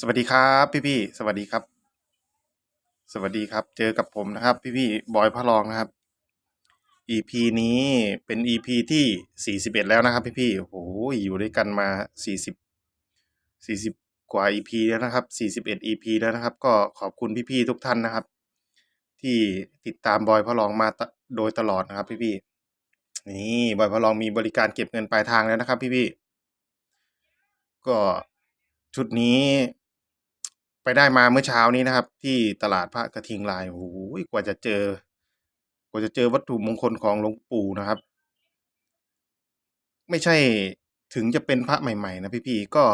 สวัสดีครับพี่พี่สวัสดีครับ สวัสดีครับ เจอกับผมนะครับ พี่พี่บอยพระรองนะครับ EP นี้เป็น EP ที่ 41 แล้วนะครับ พี่พี่โอ้โหอยู่ด้วยกันมา 40 40 กว่า EP แล้วนะครับ 41 EP แล้วนะครับ ก็ขอบคุณพี่พี่ทุกท่านนะครับ ที่ติดตามบอยพระรองมาโดยตลอดนะครับ พี่พี่นี่บอยพระรองมีบริการเก็บเงินปลายทางแล้วนะครับ พี่พี่ก็ชุดนี้ ไปได้มาเมื่อเช้านี้นะครับ ที่ตลาดพระกระทิงลายโอ้โหกว่าจะเจอ กว่าจะเจอวัตถุมงคลของหลวงปู่นะครับ ไม่ใช่ถึงจะเป็นพระใหม่ ๆ นะพี่ๆก็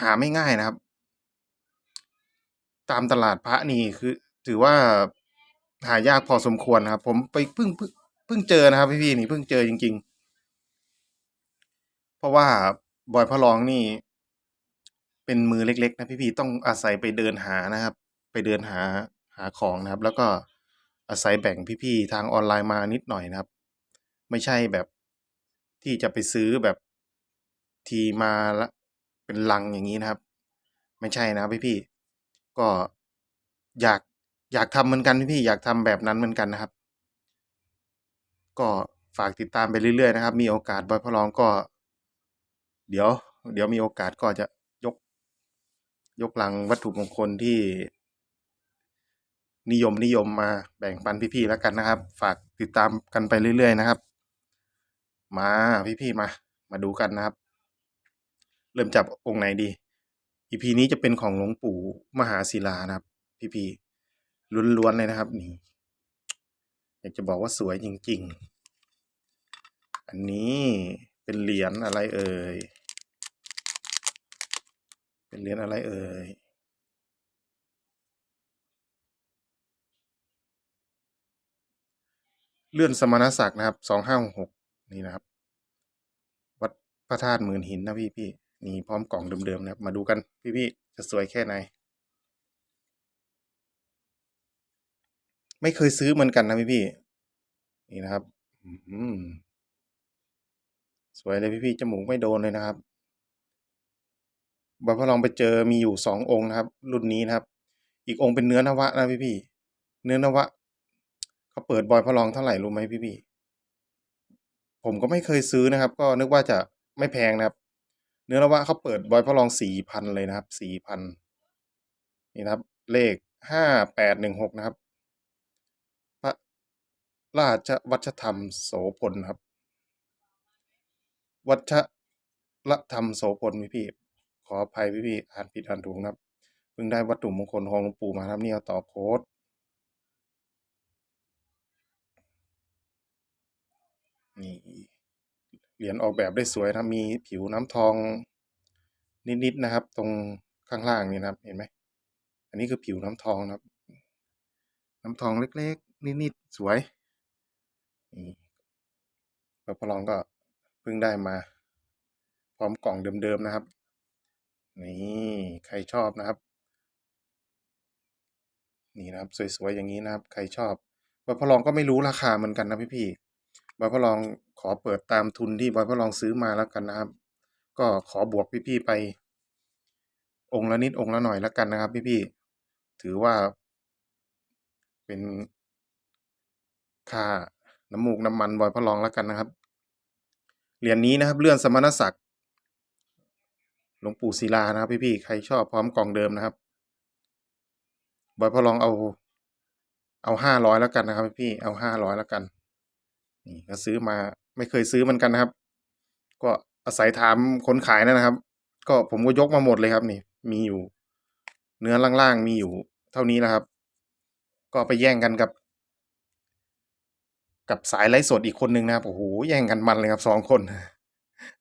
หาไม่ง่ายนะครับ ตามตลาดพระนี่คือ ถือว่าหายากพอสมควรนะครับ ผมไปเพิ่งเพิ่งเพิ่งเจอนะครับ พี่ๆนี่เพิ่งเจอจริง ๆ เพราะว่าบอยพระรองนี่ เป็นมือเล็ก ๆ นะพี่ๆต้องอาศัยไปเดินหานะครับ ไปเดินหาหาของนะครับ แล้วก็อาศัยแบ่งพี่ๆทางออนไลน์มานิดหน่อยนะครับ ไม่ใช่แบบที่จะไปซื้อแบบทีมาละเป็นลังอย่างนี้นะครับ ไม่ใช่นะพี่ๆก็อยากอยากทำเหมือนกันพี่ๆอยากทำแบบนั้นเหมือนกันนะครับ ก็ฝากติดตามไปเรื่อยๆนะครับ มีโอกาสบอยพระรองก็ เดี๋ยว เดี๋ยวมีโอกาสก็จะ ยกลังวัตถุมงคลที่ นิยมนิยมมาแบ่งปันพี่ๆแล้วกันนะครับ ฝากติดตามกันไปเรื่อยๆนะครับ มาพี่ๆมา มาดูกันนะครับ เริ่มจากองค์ไหนดี EP นี้จะเป็นของหลวงปู่มหาศิลานะครับ พี่ๆล้วนๆเลยนะครับ นี่อยากจะบอกว่าสวยจริง ๆ อันนี้เป็นเหรียญอะไรเอ่ย เป็นเหรียญอะไรเอ่ยเลื่อนสมณศักดิ์นะครับสองห้าหกนี่นะครับ วัดพระธาตุหมื่นหินนะพี่พี่นี่พร้อมกล่องเดิมๆนะครับมาดูกันพี่พี่จะสวยแค่ไหน ไม่เคยซื้อเหมือนกันนะพี่พี่นี่นะครับสวยเลยพี่พี่จมูกไม่โดนเลยนะครับ บอยพระลองไปเจอมีอยู่สององค์นะครับ รุ่นนี้นะครับ อีกองค์เป็นเนื้อนวะนะพี่พี่เนื้อนวะเขาเปิดบอยพระลองเท่าไหร่รู้ไหมพี่พี่ผมก็ไม่เคยซื้อนะครับ ก็นึกว่าจะไม่แพงนะครับ เนื้อนวะเขาเปิดบอยพระลองสี่พันเลยนะครับสี่พันนี่นะครับ เลขห้าแปดหนึ่งหกนะครับ พระราชวัชธรรมโสพลครับ วัชรธรรมโสพลพี่พี่ ออภัยพี่พี่ๆอ่านผิดอ่านถูกนะครับเพิ่งได้วัตถุมงคลของหลวงปู่มาครับนี่เอาต่อโพสต์นี่เหรียญออกแบบได้สวยนะมีผิวน้ำทองนิดๆนะครับ ตรงข้างล่างนี่นะครับ เห็นไหมอันนี้คือผิวน้ำทองนะครับ น้ำทองเล็กๆ นิดๆ สวยนี่แล้วพอลองก็เพิ่งได้มา พร้อมกล่องเดิมๆนะครับ นี่ใครชอบนะครับ นี่นะครับ สวยๆอย่างนี้นะครับ ใครชอบบอยพระลองก็ไม่รู้ราคาเหมือนกันนะพี่ๆบอยพระลองขอเปิดตามทุนที่บอยพระลองซื้อมาแล้วกันนะครับ ก็ขอบวกพี่ๆไป องค์ละนิดองค์ละหน่อยแล้วกันนะครับพี่ๆถือว่า เป็นค่าน้ำมูกน้ำมันบอยพระลองแล้วกันนะครับเหรียญนี้นะครับเลื่อนสมณศักดิ์ หลวงปู่ศิลานะครับ พี่ๆใครชอบพร้อมกล่องเดิมนะครับบอยพอลองเอาเอาห้าร้อยแล้วกันนะครับ พี่เอาห้าร้อยแล้วกันนี่ก็ซื้อมาไม่เคยซื้อมือนกันนะครับ ก็อาศัยถามคนขายนั่นนะครับ ก็ผมก็ยกมาหมดเลยครับนี่ มีอยู่ เนื้อล่างๆมีอยู่เท่านี้นะครับ ก็ไปแย่งกันกับ กับสายไลฟ์สดอีกคนนึงนะครับโอ้โหแย่งกันมันเลยครับสองคน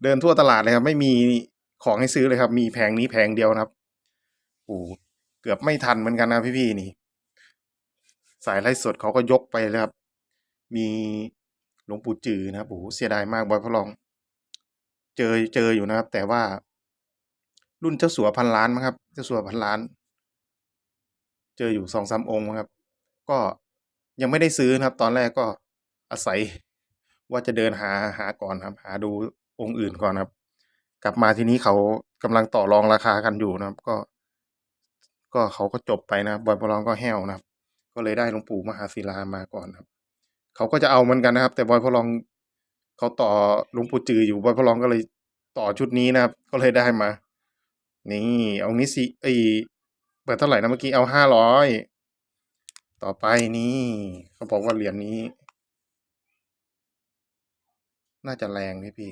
เดินทั่วตลาดเลยครับ ไม่มี ของให้ซื้อเลยครับ มีแผงนี้แผงเดียวนะครับโอ้เกือบไม่ทันเหมือนกันนะพี่ๆนี่ สายไลฟ์สดเขาก็ยกไปเลยครับ มีหลวงปู่จือนะครับโอ้เสียดายมากบอยพระลอง เจอเจออยู่นะครับ แต่ว่า รุ่นเจ้าสัวพันล้านมั้งครับ เจ้าสัวพันล้าน เจออยู่สองสามองค์มั้งครับ ก็ยังไม่ได้ซื้อนะครับ ตอนแรกก็อาศัยว่าจะเดินหาหาก่อนครับ หาดูองค์อื่นก่อนครับ กลับมาทีนี้เขากำลังต่อรองราคากันอยู่นะครับ ก็ ก็เขาก็จบไปนะครับอลองก็แห้วนะครับ ก็เลยได้หลวงปู่มหาศิลามาก่อนครับ เขาก็จะเอาเหมือนกันนะครับ แต่บอยพลองเขาต่อหลวงปู่จืออยู่บอยพลองก็เลยต่อชุดนี้นะครับ ก็เลยได้มา นี่เอานี้สิไอยเปิดเท่าไหร่นะเมื่อกี้เอาห้าร้อยต่อไปนี่ เขาบอกว่าเหรียญนี้ น่าจะแรงพี่พี่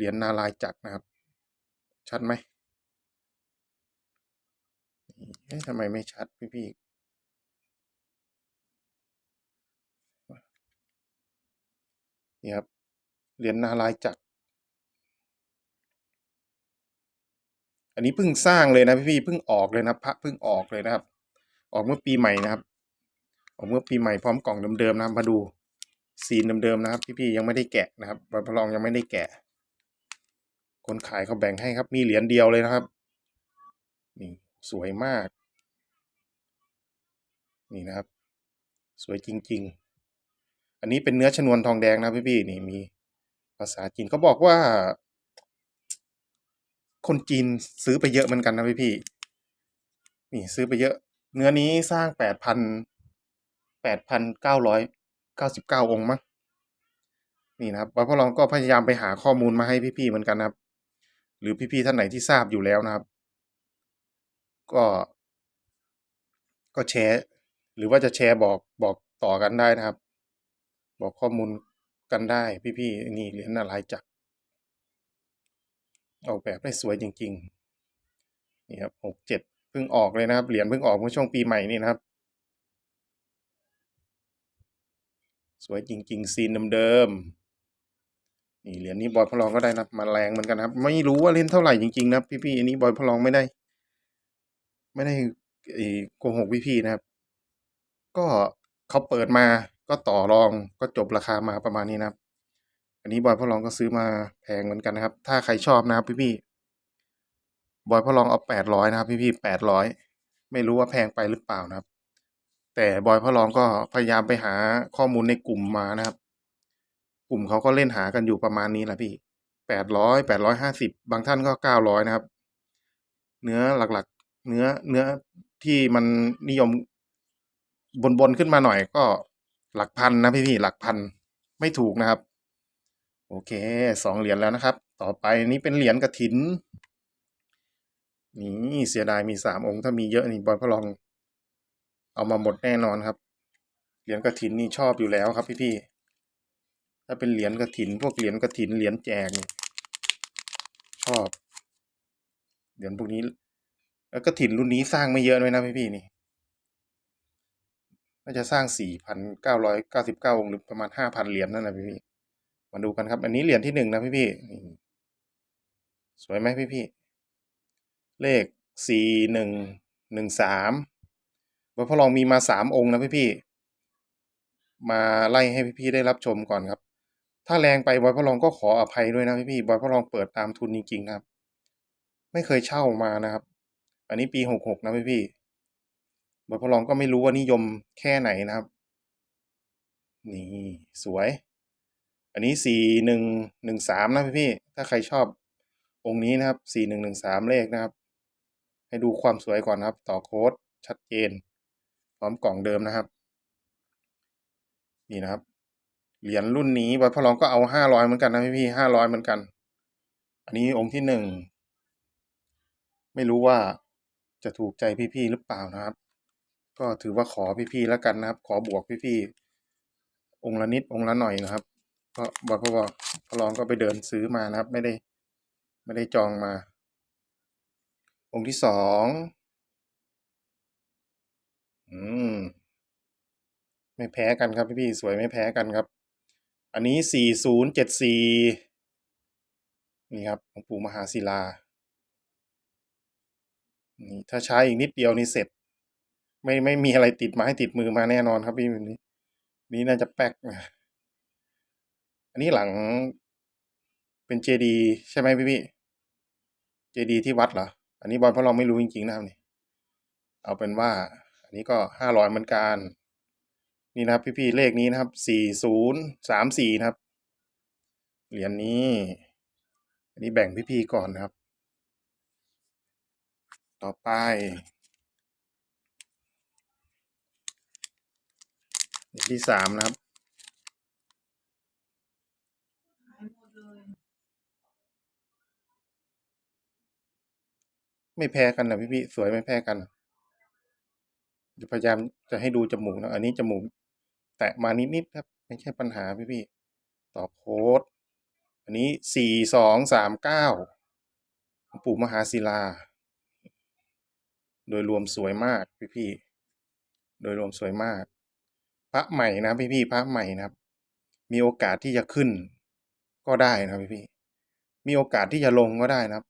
เหรียญนารายจักรนะครับ ชัดไหมเอ๊ะทำไมไม่ชัดพี่พี่นี่ครับเหรียญนารายจักร อันนี้เพิ่งสร้างเลยนะพี่พี่เพิ่งออกเลยนะพระเพิ่งออกเลยนะครับ ออกเมื่อปีใหม่นะครับ ออกเมื่อปีใหม่พร้อมกล่องเดิมๆนะครับมาดูซีนเดิมๆนะครับ พี่ๆยังไม่ได้แกะนะครับบอยพลองยังไม่ได้แกะ คนขายเขาแบ่งให้ครับ มีเหรียญเดียวเลยนะครับ นี่สวยมาก นี่นะครับ สวยจริง ๆ อันนี้เป็นเนื้อชนวนทองแดงนะพี่ๆนี่มีภาษาจีนเขาบอกว่า คนจีนซื้อไปเยอะเหมือนกันนะพี่ๆนี่ซื้อไปเยอะ เนื้อนี้สร้างแปดพันแปดพันเก้าร้อยเก้าสิบเก้าองค์มั้งนี่นะครับวัดพ่อรองก็พยายามไปหาข้อมูลมาให้พี่ๆเหมือนกันนะครับ หรือพี่ๆท่านไหนที่ทราบอยู่แล้วนะครับ ก็ก็แชร์ หรือว่าจะแชร์บอกบอกต่อกันได้นะครับ บอกข้อมูลกันได้พี่ๆนี่เหรียญนารายจักรออกแบบได้สวยจริงๆนี่ครับหกเจ็ดเพิ่งออกเลยนะครับเหรียญเพิ่งออกเมื่อช่วงปีใหม่นี่นะครับ สวยจริง ๆ ซีนเดิมๆ นี่เหรียญนี้บอยพลองก็ได้นะมาแรงเหมือนกันนะครับ ไม่รู้ว่าเล่นเท่าไหร่จริงๆนะพี่ๆอันนี้บอยพลองไม่ได้ ไม่ได้เอ่อโกหกพี่ๆนะครับ ก็เขาเปิดมาก็ต่อรองก็จบราคามาประมาณนี้นะครับ อันนี้บอยพลองก็ซื้อมาแพงเหมือนกันนะครับ ถ้าใครชอบนะครับพี่ๆบอยพลองเอาแปดร้อยนะครับ พี่ๆแปดร้อยไม่รู้ว่าแพงไปหรือเปล่านะครับ แต่บอยพระรองก็พยายามไปหาข้อมูลในกลุ่มมานะครับ กลุ่มเขาก็เล่นหากันอยู่ประมาณนี้แหละพี่แปดร้อยแปดร้อยห้าสิบบางท่านก็เก้าร้อยนะครับ เนื้อหลักๆ เนื้อเนื้อที่มันนิยมบนบนขึ้นมาหน่อยก็หลักพันนะพี่พี่ๆหลักพันไม่ถูกนะครับ โอเคสองเหรียญแล้วนะครับ ต่อไปนี้เป็นเหรียญกระถินนี่เสียดายมีสามองค์ถ้ามีเยอะนี่บอยพระรอง เอามาหมดแน่นอนครับ เหรียญกระถินนี่ชอบอยู่แล้วครับพี่พี่ๆ ถ้าเป็นเหรียญกระถิน พวกเหรียญกระถินเหรียญแจกนี่ชอบเหรียญพวกนี้ แล้วกระถินรุ่นนี้สร้างไม่เยอะด้วยนะพี่พี่นี่น่าจะสร้างสี่พันเก้าร้อยเก้าสิบเก้าองค์หรือประมาณห้าพันเหรียญนั่นนะพี่พี่มาดูกันครับ อันนี้เหรียญที่หนึ่งนะพี่พี่สวยไหมพี่พี่เลขสี่หนึ่งหนึ่งสามวัดพระลองมีมาสามองค์นะพี่พี่มาไล่ให้พี่พี่ได้รับชมก่อนครับ ถ้าแรงไปบอยพระลองก็ขออภัยด้วยนะพี่พี่บอยพระลองเปิดตามทุนจริงๆนะครับ ไม่เคยเช่ามานะครับ อันนี้ปีหกหกนะพี่พี่บอยพระลองก็ไม่รู้ว่านิยมแค่ไหนนะครับ นี่สวย อันนี้สี่หนึ่งหนึ่งสามนะพี่พี่ถ้าใครชอบองค์นี้นะครับสี่หนึ่งหนึ่งสามเลขนะครับ ให้ดูความสวยก่อนนะครับ ต่อโค้ดชัดเจน พร้อมกล่องเดิมนะครับ นี่นะครับ เหรียญรุ่นนี้บอยพระรองก็เอาห้าร้อยเหมือนกันนะพี่พี่ห้าร้อยเหมือนกัน อันนี้องค์ที่หนึ่งไม่รู้ว่าจะถูกใจพี่ๆหรือเปล่านะครับ ก็ถือว่าขอพี่ๆแล้วกันนะครับ ขอบวกพี่ๆองค์ละนิดองค์ละหน่อยนะครับก็บอยพระบอกพระรองก็ไปเดินซื้อมานะครับ ไม่ได้ ไม่ได้จองมา องค์ที่สองอืมไม่แพ้กันครับพี่ๆสวยไม่แพ้กันครับ อันนี้สี่ศูนย์เจ็ดสี่นี่ครับหลวงปู่มหาศิลา นี่ถ้าใช้อีกนิดเดียวนี่เสร็จ ไม่ไม่มีอะไรติดมาให้ติดมือมาแน่นอนครับพี่นี้ นี่น่าจะแป๊ก อันนี้หลังเป็นเจดีใช่ไหมพี่พี่เจดีที่วัดเหรอ อันนี้บอยเพราะเราไม่รู้จริงๆนะครับนี่ เอาเป็นว่า อันนี้ก็ห้าร้อยเหมือนกัน นี่นะครับ พี่ๆเลขนี้นะครับสี่ศูนย์สามสี่นะครับเหรียญนี้ อันนี้แบ่งพี่ๆก่อนนะครับ ต่อไปที่สามนะครับไม่แพ้กันนะพี่ๆสวยไม่แพ้กันเดี๋ยวพยายามจะให้ดูจมูกนะ อันนี้จมูก แตะมานิดๆครับ ไม่ใช่ปัญหาพี่ๆต่อโค้ด อันนี้สี่สองสามเก้าปู่มหาศิลา โดยรวมสวยมากพี่ๆโดยรวมสวยมาก พระใหม่นะพี่ๆพระใหม่นะครับ มีโอกาสที่จะขึ้น ก็ได้นะครับพี่ๆมีโอกาสที่จะลงก็ได้นะครับ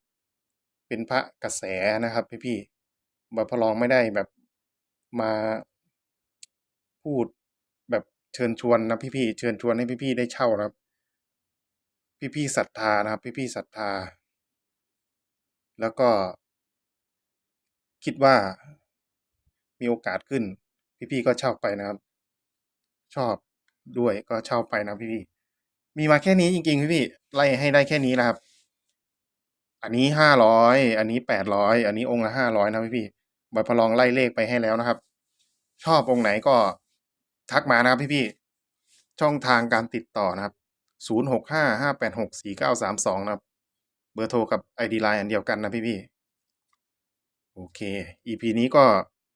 เป็นพระกระแสนะครับ พี่ๆบัพพลองไม่ได้แบบมาพูด เชิญชวนนะพี่ๆเชิญชวนให้พี่ๆได้เช่านะครับ พี่ๆศรัทธานะครับ พี่ๆศรัทธา แล้วก็ คิดว่ามีโอกาสขึ้น พี่ๆก็เช่าไปนะครับ ชอบด้วยก็เช่าไปนะพี่ๆมีมาแค่นี้จริงๆพี่ๆไล่ให้ได้แค่นี้นะครับ อันนี้ห้าร้อยอันนี้แปดร้อยอันนี้องค์ละห้าร้อยนะพี่ๆบัพพลองไล่เลขไปให้แล้วนะครับ ชอบองค์ไหนก็ ทักมานะครับพี่ๆช่องทางการติดต่อนะครับศูนย์หกห้าห้าแปดหกสี่เก้าสามสองนะครับ เบอร์โทรกับไอดีไลน์อันเดียวกันนะพี่ๆโอเค EP นี้ก็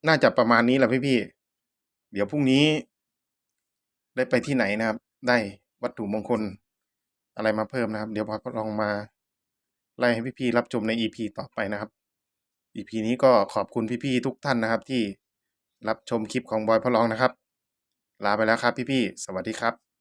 น่าจะประมาณนี้แหละพี่ๆเดี๋ยวพรุ่งนี้ ได้ไปที่ไหนนะครับ ได้วัตถุมงคลอะไรมาเพิ่มนะครับ เดี๋ยวพอลองมาไล่ให้พี่ๆรับชมใน EP ต่อไปนะครับ EP นี้ก็ขอบคุณพี่ๆทุกท่านนะครับ ที่รับชมคลิปของบอยพอลองนะครับ ลาไปแล้วครับพี่ๆ สวัสดีครับ